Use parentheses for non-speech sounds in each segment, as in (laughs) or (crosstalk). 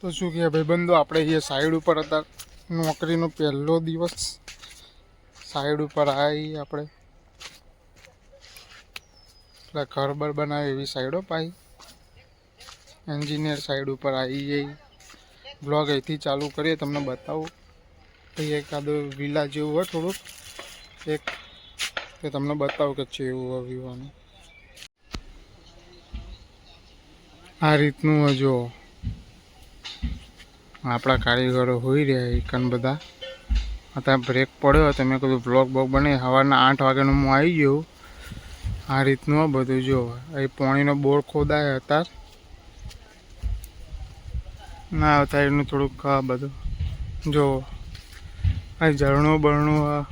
તો શું કહે ભાઈબંધો, આપણે અહીંયા સાઈડ ઉપર હતા, નોકરીનો પહેલો દિવસ. સાઈડ ઉપર આવી આપણે. એટલે ઘર બર બનાવે એવી સાઈડો પાઈ એન્જિનિયર સાઈડ ઉપર આવી જઈ બ્લોગ અહીંથી ચાલુ કરીએ, તમને બતાવું. એક એકાદો વિલા જેવું હોય થોડુંક. એક તે તમને બતાવું કે જેવું હોય વિવાનું આ રીતનું હજુ આપણા કારીગરો હોઈ રહ્યા એકન બધા. અત્યારે બ્રેક પડ્યો હતો, મેં કીધું બ્લોગ બ્લોક બને, સવારના આઠ વાગ્યાનું હું આવી ગયું આ રીતનું બધું, જો. અહીં પાણીનો બોર ખોદાય હતા ના એનું થોડુંક આ બધું. જો, આ ઝરણું બરણું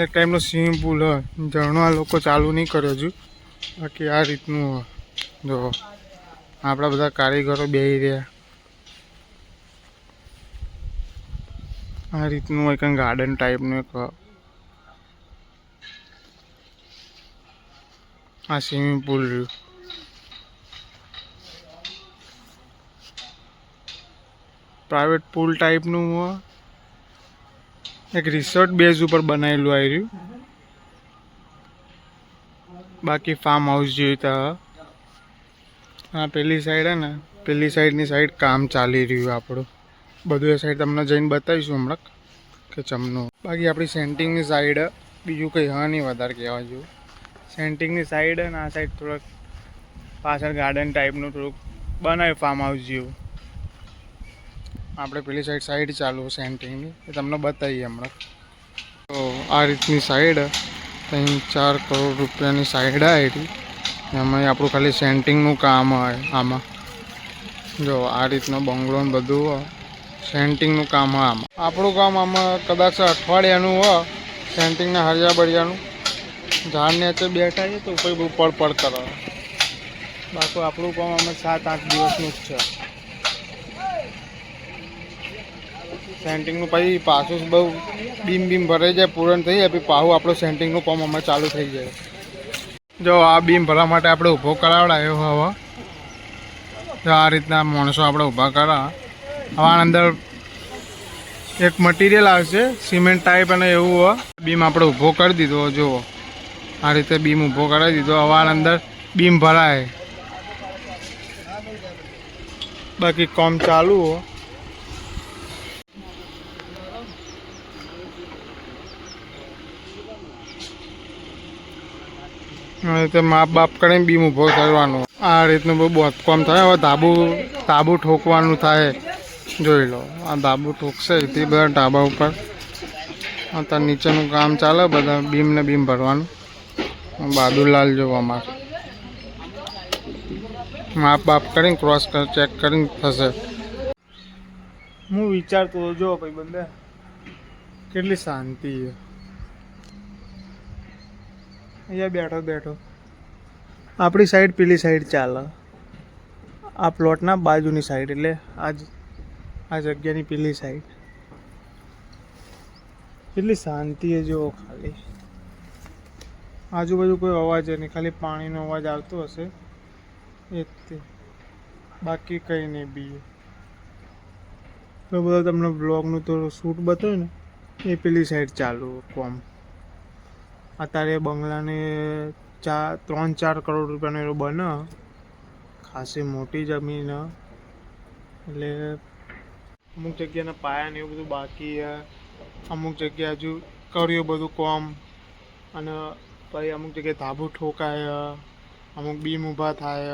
એક ટાઈમનો સ્વિમિંગ પુલ હોય. ઝરણું આ લોકો ચાલુ નહીં કર્યો હજુ. બાકી આ રીતનું હોય. જો, આપણા બધા કારીગરો બેહી રહ્યા. આ રીતનું એક ગાર્ડન ટાઈપનું એક આ સ્વિમિંગ પુલ રહ્યું. પ્રાઇવેટ પુલ ટાઈપનું એક રિસોર્ટ બેઝ ઉપર બનાવેલું આવી રહ્યું. બાકી ફાર્મ હાઉસ જેવી તો હા પેલી સાઈડ હે ને, પેલી સાઈડની સાઈડ કામ ચાલી રહ્યું આપણું. બધું એ સાઈડ તમને જઈને બતાવીશું હમણાં કે ચમનું. બાકી આપણી સેન્ટિંગની સાઈડ બીજું કંઈ હા નહીં વધારે કહેવા જેવું સેન્ટિંગની સાઈડ અને આ સાઈડ થોડુંક પાછળ ગાર્ડન ટાઈપનું થોડુંક બનાવ્યું ફાર્મ હાઉસ જેવું. આપણે પેલી સાઈડ સાઈડ ચાલુ સેન્ટિંગની, એ તમને બતાવીએ હમણાં. તો આ રીતની સાઈડ ત્રણ ચાર કરોડ રૂપિયાની સાઈડ આવી એમાં આપણું ખાલી સેન્ટિંગનું કામ હોય આમાં. જો આ રીતનો બંગલો બધું સેન્ટિંગનું કામ હોય આમાં. આપણું કામ આમાં કદાચ અઠવાડિયાનું હોય, સેન્ટિંગના હરિયા બરિયાનું ઝાડ નીચે બેઠા છે તો કોઈ બહુ પડ પડ કરે. બાકી આપણું કામ અમે સાત, આઠ દિવસનું જ છે. સેન્ટિંગનું પછી પાછું બહુ બીમ બીમ ભરાઈ જાય, પૂરણ થઈ જાય, પછી પાછું આપણું સેન્ટિંગનું કામ અમે ચાલુ થઈ જાય. જો આ બીમ ભરવા માટે આપણે ઊભો કરાવડાયો હવે. જો આ રીતના માણસો આપણે ઊભા કરા હવે અંદર એક મટીરિયલ આવશે સિમેન્ટ ટાઈપ અને એવું હોય બીમ આપણે ઊભો કરી દીધો જુઓ. આ રીતે બીમ ઊભો કરાવી દીધો. હવે અંદર બીમ ભરાય. બાકી કોમ ચાલુ હો. આ રીતે માપ બાપ કરીને બીમ ઊભો કરવાનો. આ રીતનું બહુ બોધકામ થાય. હવે ધાબુ તાબુ ઠોકવાનું થાય. જોઈ લો. આ ધાબુ ઠોકશે એથી બધા ઢાબા ઉપર. અત્યારે નીચેનું કામ ચાલે બધા બીમ ને બીમ ભરવાનું. બાદુલાલ જો અમારે માપ બાપ કરીને ક્રોસ ચેક કરીને થશે. હું વિચારતો હતો, જો ભાઈ બંને કેટલી શાંતિ છે. અહીંયા બેઠો બેઠો. આપણી સાઈડ પેલી સાઈડ ચાલે. આ પ્લોટના બાજુની સાઈડ એટલે આ જ- આ જગ્યાની પેલી સાઈડ કેટલી શાંતિ એ જુઓ ખાલી. આજુબાજુ કોઈ અવાજ નહીં, ખાલી પાણીનો અવાજ આવતો હશે. એ જ બાકી કંઈ નહીં, બીજું. તો બધા તમને બ્લોગનું તો શૂટ બતાવ્યું ને, એ પેલી સાઈડ ચાલુ કોમ. અત્યારે બંગલાને ચાર ત્રણ ચાર કરોડ રૂપિયાનો એનો બને. ખાસી મોટી જમીન. એટલે અમુક જગ્યાના પાયા ને એવું બધું બાકી છે. અમુક જગ્યા હજુ કર્યું બધું કોમ. અને પછી અમુક જગ્યાએ ધાબુ ઠોકાય અમુક બીમ ઊભા થાય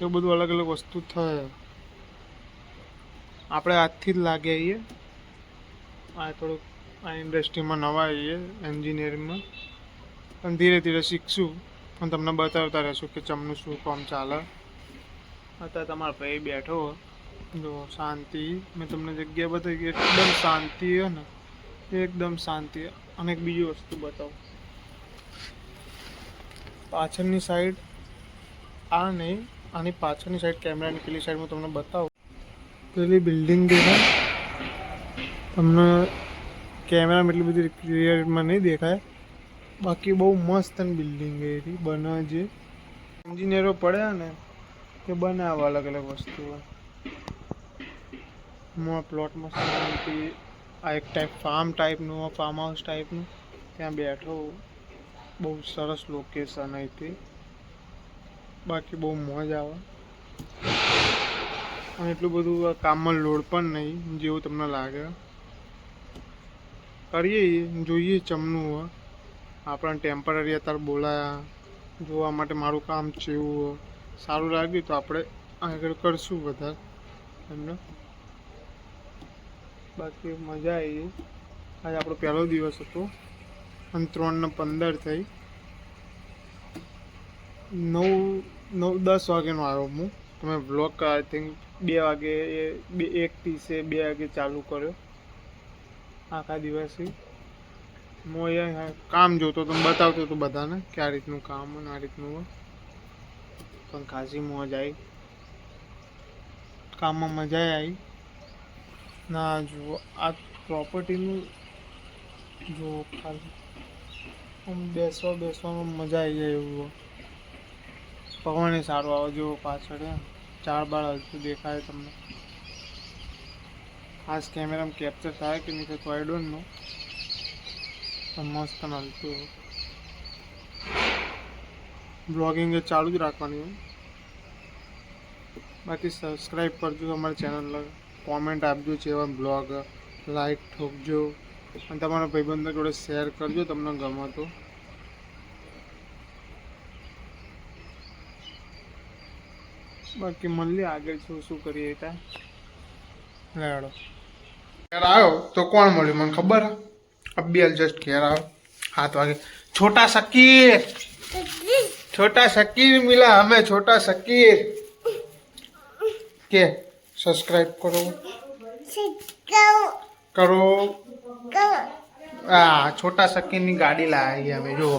એવું બધું અલગ અલગ વસ્તુ થાય આપણે આજથી જ લાગે આવીએ આ થોડુંક આ ઇન્ડસ્ટ્રીમાં નવા આવીએ એન્જિનિયરિંગમાં. પણ ધીરે ધીરે શીખશું. પણ તમને બતાવતા રહેશું કે ચમનું શું કામ ચાલે. અત્યારે તમારા ભાઈ બેઠો. જો શાંતિ, મેં તમને જગ્યા બતાવી એકદમ શાંતિ છે ને, એકદમ શાંતિ અને એક બીજી વસ્તુ બતાવું. પાછળની સાઈડ આ નહીં, આની પાછળની સાઈડ કેમેરાની પેલી સાઈડ હું તમને બતાવું. પેલી બિલ્ડિંગ દેખાય. તમને કેમેરામાં એટલી બધી ક્લિયરમાં નહીં દેખાય. બાકી બહુ મસ્ત બિલ્ડિંગ એ રહી બને જે એન્જિનિયરો પડ્યા ને કે બનાવવા અલગ અલગ વસ્તુઓ. હું આ પ્લોટમાં શાંતિ આ એક ટાઈપ ફાર્મ ટાઈપનું ફાર્મ હાઉસ ટાઈપનું ત્યાં બેઠો બહુ સરસ લોકેશન અહીંથી. બાકી બહુ મોજ આવે. અને એટલું બધું કામમાં લોડ પણ નહીં, જેવું તમને લાગે. કરીએ જોઈએ ચમનું હોય આપણને ટેમ્પરરી અત્યારે બોલાયા. જોવા માટે મારું કામ છે એવું સારું લાગ્યું તો આપણે આગળ કરશું બધા એમને બાકી મજા આવી આજે આપણો પહેલો દિવસ હતો. અને ત્રણને પંદર થઈ. નવ નવ, દસ વાગ્યાનો આવ્યો હું. તમે બ્લોક આઈ થિંક બે વાગે એ, બે, એક ત્રીસે બે વાગે ચાલુ કર્યો. આખા દિવસે. હું અહીંયા કામ જોતો તો બતાવતો હતો બધાને કે આ રીતનું કામ અને આ રીતનું પણ ખાસી મોજ આવી. કામમાં મજા આવી. ના, જુઓ, આ પ્રોપર્ટીનું જુઓ, ખાલી આમ બેસવા, બેસવામાં મજા આવી જાય એવું. પવન સારો આવે જો પાછળ ચાર બાર હલતું દેખાય તમને. ખાસ કેમેરામાં કેપ્ચર થાય કે નહીં તો આઈડોનનું મસ્ત હલતું બ્લોગિંગ ચાલુ જ રાખવાની હોય. બાકી સબસ્ક્રાઈબ કરજો અમારી ચેનલ કોમેન્ટ આપજો એવા બ્લોગ લાઈક ઠોકજો. અને તમારા ભાઈબંધો જોડે શેર કરજો તમને ગમે તો. બાકી મળીએ આગળ શું શું કરીએ ત્યાં લેડો ઘેર આવ્યો તો કોણ મળ્યું? મને ખબર અબ્બિયલ જસ્ટ ઘેર આવ્યો. સાત વાગે. છોટા શકીર. છોટા શકીર મિલા અમે છોટા શકીર. કે? સબસ્ક્રાઈબ કરો. કરો. આ છોટા સકીની ગાડી લાવી હવે જો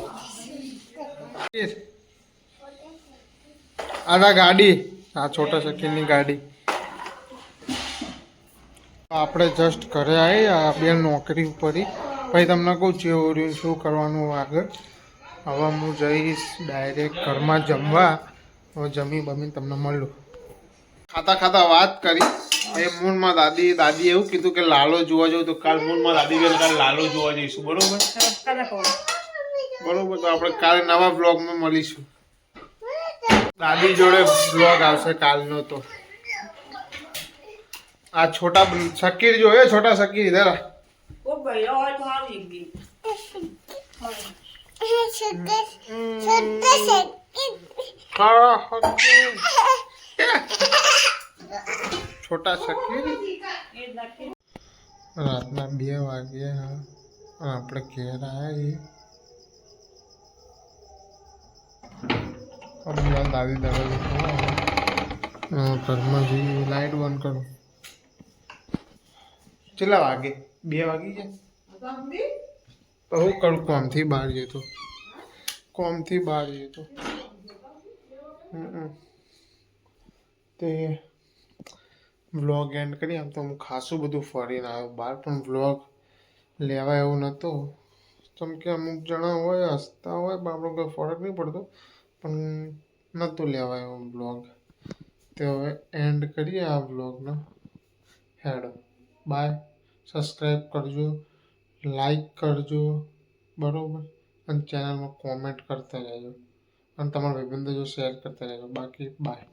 આ ગાડી આ છોટા સકીની ગાડી. આપણે જસ્ટ ઘરે આવી આ બે નોકરી ઉપર પછી તમને કહું જેવું રહ્યું શું કરવાનું આગળ. હવે હું જઈશ ડાયરેક્ટ ઘરમાં જમવા. હવે જમી બમીને તમને મળું. ખાતા ખાતા વાત કરી. એ મૂળમાં દાદી દાદી એવું કીધું કે લાલો જોવા જવું તો કાલ મૂળમાં દાદી કે કાલ લાલો જોવા જઈશું. બરોબર? બરોબર તો આપણે કાલે નવા બ્લોગમાં મળીશું. દાદી જોડે બ્લોગ આવશે કાલનો તો. આ છોટા શકીર જો એ છોટા શકીર ઇધર હા. (laughs) છોટા શકીર Yên là cái રાતના બે વાગ્યા આપણે ઘેર આવી હમણાં દાદી દરવાજો ખોલાવો. હું ઘરમાં જઈ લાઈટ બંધ કરું કેટલા વાગે બે વાગી જાય con biết તો હું કરું કોમથી બહાર જતો કોમથી બહાર જતો હમ. તે વ્લોગ એન્ડ કરી, આમ તો હું ખાસું બધું ફરીને આવ્યો. બહાર પણ વ્લોગ લેવા એવું નહોતો. કેમ કે અમુક જણા હોય, હસતા હોય, પણ આપણો કોઈ ફરક નહીં પડતો. પણ નહોતું લેવા એવું બ્લોગ તે હવે એન્ડ કરીએ આ બ્લોગનો હેડો. બાય સબસ્ક્રાઈબ કરજો. લાઈક કરજો. બરાબર? અને ચેનલમાં કોમેન્ટ કરતા રહેજો. અને તમારા ભાઈબંધો જો શેર કરતા રહેજો. બાકી બાય